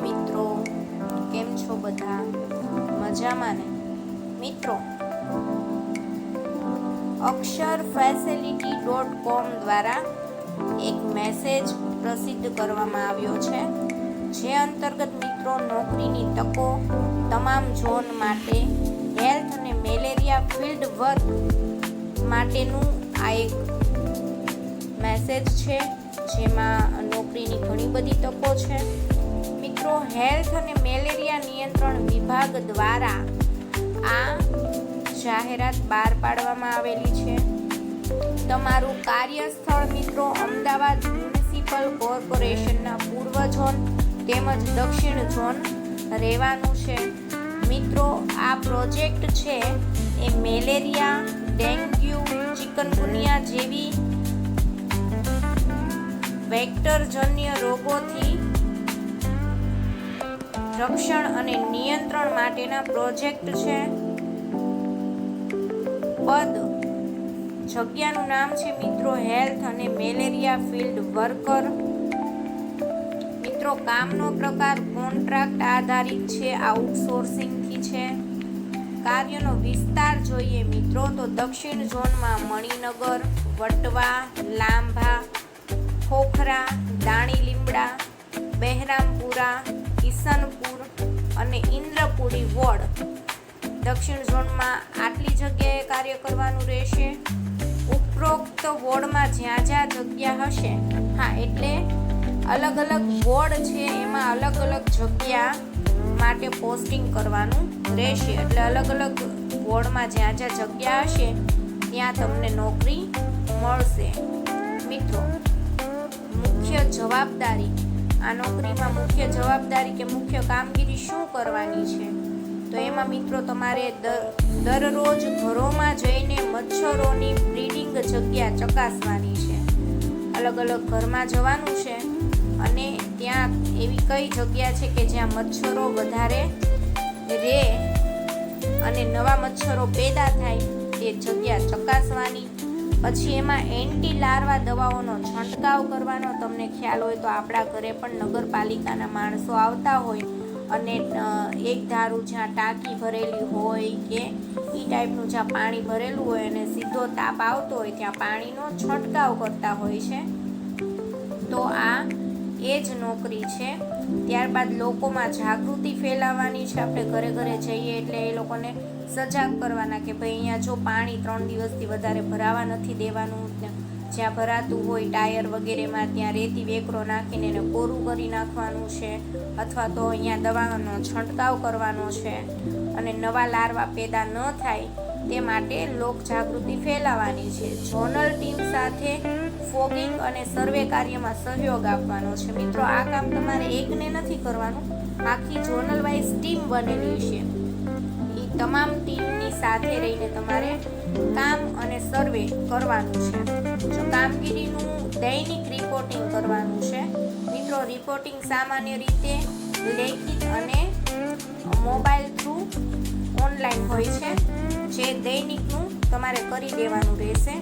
મિત્રો, કેમ છો બધા? મજામાં ને? મિત્રો અક્ષર ફેસિલિટી ડોટ કોમ દ્વારા એક મેસેજ પ્રસિદ્ધ કરવામાં આવ્યો છે, જે અંતર્ગત મિત્રો, નોકરીની તકો તમામ ઝોન માટે, હેલ્થ અને મેલેરિયા ફિલ્ડ વર્ક માટેનું આ એક મેસેજ છે, જેમાં નોકરીની ઘણી બધી તકો છે. મિત્રો હેલ્થ અને મેલેરિયા નિયંત્રણ વિભાગ દ્વારા આ જાહેરાત બહાર પાડવામાં આવેલી છે. તમારું કાર્યસ્થળ મિત્રો અમદાવાદ મ્યુનિસિપલ કોર્પોરેશનના પૂર્વ ઝોન તેમજ દક્ષિણ ઝોન રહેવાનું છે. મિત્રો, આ પ્રોજેક્ટ છે એ મેલેરિયા, ડેન્ગ્યુ, ચિકનગુનિયા જેવી વેક્ટરજન્ય રોગોથી રક્ષણ અને નિયંત્રણ માટેના પ્રોજેક્ટ છે. પદ. જગ્યાનું નામ છે મિત્રો હેલ્થ અને મેલેરિયા ફિલ્ડ વર્કર. મિત્રો કામનો પ્રકાર કોન્ટ્રાક્ટ આધારિત છે, આઉટસોર્સિંગથી છે. કાર્યનો વિસ્તાર જોઈએ મિત્રો તો દક્ષિણ ઝોનમાં મણિનગર, વટવા, લાંભા, ખોખરા દાણી લીમડા બહેરામપુરા કિશનપુર અને ઇન્દ્રપુરી વોર્ડ. દક્ષિણ ઝોનમાં આટલી જગ્યાએ કાર્ય કરવાનું રહેશે. ઉપરોક્ત વોર્ડમાં જ્યાં જ્યાં જગ્યા હશે, હા, એટલે અલગ અલગ વોર્ડ છે, એમાં અલગ અલગ જગ્યા માટે પોસ્ટિંગ કરવાનું રહેશે. એટલે અલગ અલગ વોર્ડમાં જ્યાં જ્યાં જગ્યા હશે, ત્યાં તમને નોકરી મળશે. મિત્રો, મુખ્ય જવાબદારી આ નોકરીમાં મુખ્ય જવાબદારી કે મુખ્ય કામગીરી શું કરવાની છે? તો એમાં મિત્રો તમારે દર દરરોજ ઘરોમાં જઈને મચ્છરોની બ્રીડિંગ જગ્યા ચકાસવાની છે. અલગ અલગ ઘરમાં જવાનું છે અને ત્યાં એવી કઈ જગ્યા છે કે જ્યાં મચ્છરો વધારે રહે અને નવા મચ્છરો પેદા થાય તે જગ્યા ચકાસવાની પછી એમાં એન્ટી લાર્વા દવાઓનો છંટકાવ કરવાનો તમને ખ્યાલ હોય તો આપણા ઘરે પણ નગરપાલિકાના માણસો આવતા હોય અને એક ધારું જ્યાં ટાંકી ભરેલી હોય કે એ ટાઈપનું જ્યાં પાણી ભરેલું હોય અને સીધો તાપ આવતો હોય ત્યાં પાણીનો છંટકાવ કરતા હોય છે. તો આ એ જ નોકરી છે. ત્યારબાદ લોકોમાં જાગૃતિ ફેલાવવાની છે. આપણે ઘરે ઘરે જઈએ એટલે એ લોકોને સજાગ કરવાના કે ભાઈ અહીંયા જો પાણી ત્રણ દિવસથી વધારે ભરાવા નથી દેવાનું જ્યાં ભરાતું હોય ટાયર વગેરેમાં ત્યાં રેતી વેકરો નાખીને એને કોરું કરી નાખવાનું છે અથવા તો અહીંયા દવાનો છંટકાવ કરવાનો છે અને નવા લાર્વા પેદા ન થાય તે માટે લોક જાગૃતિ ફેલાવાની છે. જોનલ ટીમ સાથે ફોગિંગ અને સર્વે કાર્યમાં સહયોગ આપવાનો છે. મિત્રો, આ કામ તમારે એકને નથી કરવાનું, આખી જોનલ વાઇઝ ટીમ બનેલી છે. તમામ ટીમની સાથે રહીને તમારે કામ અને સર્વે કરવાનું છે. જો કામગીરીનું દૈનિક રિપોર્ટિંગ કરવાનું છે, મિત્રો રિપોર્ટિંગ સામાન્ય રીતે લેખિત અને મોબાઈલ થ્રુ ઓનલાઈન હોય છે, જે દૈનિકનું તમારે કરી દેવાનું રહેશે.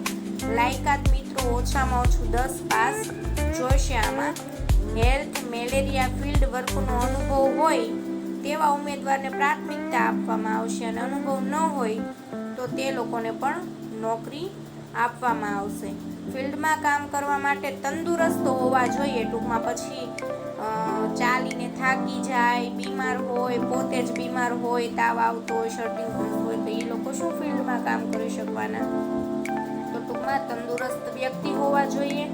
લાયકાત મિત્રો ઓછામાં ઓછું દસ પાસ જોઈશે આમાં. હેલ્થ મેલેરિયા ફિલ્ડ વર્કનો અનુભવ હોય તેવા ઉમેદવારને પ્રાથમિકતા આપવામાં આવશે અને અનુભવ ન હોય તો તે લોકોને પણ નોકરી આપવામાં આવશે. ફિલ્ડમાં કામ કરવા માટે તંદુરસ્ત હોવા જોઈએ. ટૂંકમાં પછી ચાલીને થાકી જાય, બીમાર હોય, પોતે જ બીમાર હોય, તાવ આવતો હોય, શરદી હોય, તો એ લોકો શું ફિલ્ડમાં કામ કરી શકવાના? તો તંદુરસ્ત વ્યક્તિ હોવા જોઈએ.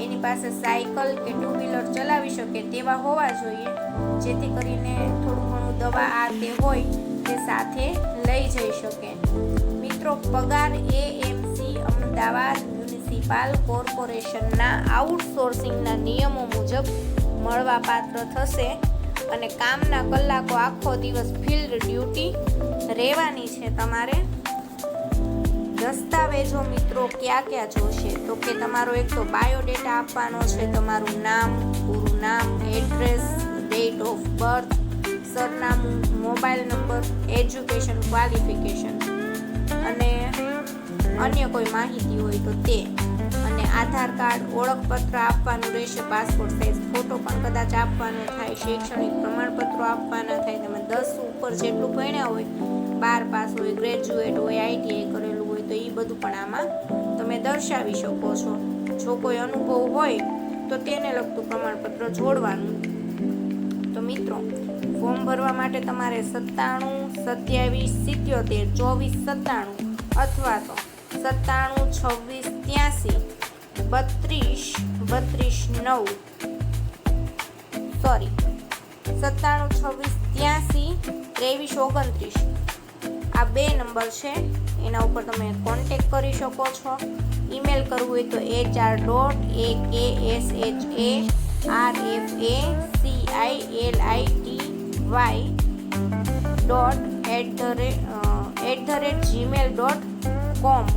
એની પાસે સાયકલ કે ટુ વ્હીલર ચલાવી શકે તેવા હોવા જોઈએ. જેથી કરીને થોડું ઘણું દવા આ તે હોય તે સાથે લઈ જઈ શકે. મિત્રો, પગાર એ એમસી અમદાવાદ મ્યુનિસિપાલ કોર્પોરેશનના આઉટસોર્સિંગના નિયમો મુજબ મળવાપાત્ર થશે અને કામના કલાકો આખો દિવસ ફિલ્ડ ડ્યુટી રહેવાની છે તમારે. દસ્તાવેજો મિત્રો ક્યાં ક્યાં જોશે? તો કે તમારો એક તો બાયોડેટા આપવાનો છે, તમારું નામ, પૂરું નામ, એડ્રેસ, ડેટ ઓફ બર્થ, સરનામું, મોબાઈલ નંબર, એજ્યુકેશન, ક્વોલિફિકેશન અને અન્ય કોઈ માહિતી હોય તો તે. અને આધાર કાર્ડ, ઓળખપત્ર આપવાનું રહેશે, પાસપોર્ટ સાઇઝ ફોટો પણ કદાચ આપવાનો થાય, શૈક્ષણિક પ્રમાણપત્રો આપવાના થાય, તમે દસ ઉપર જેટલું ભણ્યા હોય, બાર પાસ હોય, ગ્રેજ્યુએટ હોય, આઈટીઆઈ કરેલું તો એ બધું પણ આમાં તમે દર્શાવી શકો છો. જો કોઈ અનુભવ હોય, તો તેને લગતું પ્રમાણપત્ર જોડવાનું. તો મિત્રો, ફોર્મ ભરવા માટે તમારે સત્તાણું, સત્યાવીસ, સિત્યોતેર, ચોવીસ, સત્તાણું અથવા તો સત્તાણું, છવ્વીસ, ત્યાસી, બત્રીસ બત્રીસ, નવ. સોરી સત્તાણું, છવ્વીસ, ત્યાસી, ત્રેવીસ, ઓગણત્રીસ. આ બે નંબર છે. એના ઉપર તમે કોન્ટેક કરી શકો છો ઈમેલ કરવું હોય તો H R dot A K S H A R F A C I L I T Y dot at the rate at the rate Gmail dot com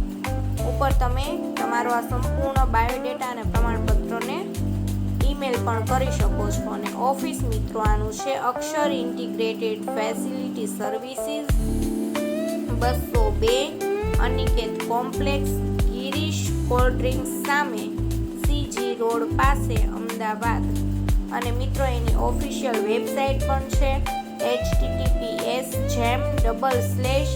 ઉપર તમે તમારો આ સંપૂર્ણ બાયોડેટા અને પ્રમાણપત્રોને ઈમેલ પણ કરી શકો છો અને ઓફિસ મિત્રો આનું છે અક્ષર ઇન્ટિગ્રેટેડ ફેસિલિટી સર્વિસીસ બસો બે Aniket complex Girish cold drinks સામે સીજી રોડ પાસે અમદાવાદ. અને મિત્રો, એની ઓફિશિયલ વેબસાઇટ પણ છે https જેમ double slash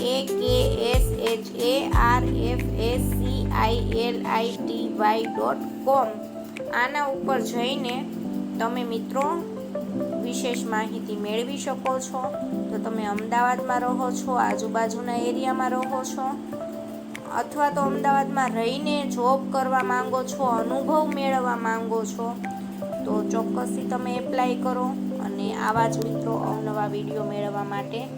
A K S H A R F S C I L I T Y dot com આના ઉપર જઈને તમે મિત્રો વિશેષ માહિતી મેળવી શકો છો. તો તમે અમદાવાદમાં રહો છો, આજુબાજુના એરિયામાં રહો છો, અથવા તો અમદાવાદમાં રહીને જોબ કરવા માંગો છો, અનુભવ મેળવવા માંગો છો, તો ચોક્કસથી તમે એપ્લાય કરો. અને આવા જ મિત્રો અવનવા વીડિયો મેળવવા માટે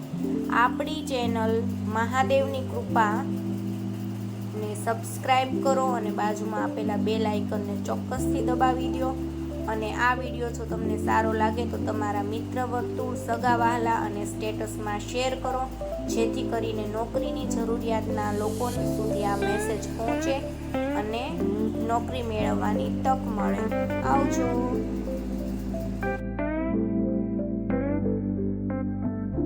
આપણી ચેનલ મહાદેવની કૃપા ને સબસ્ક્રાઈબ કરો અને બાજુમાં આપેલા બે લાઇકનને ચોક્કસથી દબાવી દો. અને આ વીડિયો જો તમને સારો લાગે તો તમારા મિત્ર વર્તુળ, સગા વહાલા અને સ્ટેટસમાં શેર કરો. જેથી કરીને નોકરીની જરૂરિયાતના લોકો સુધી આ મેસેજ પહોંચે અને નોકરી મેળવવાની તક મળે. આવજો.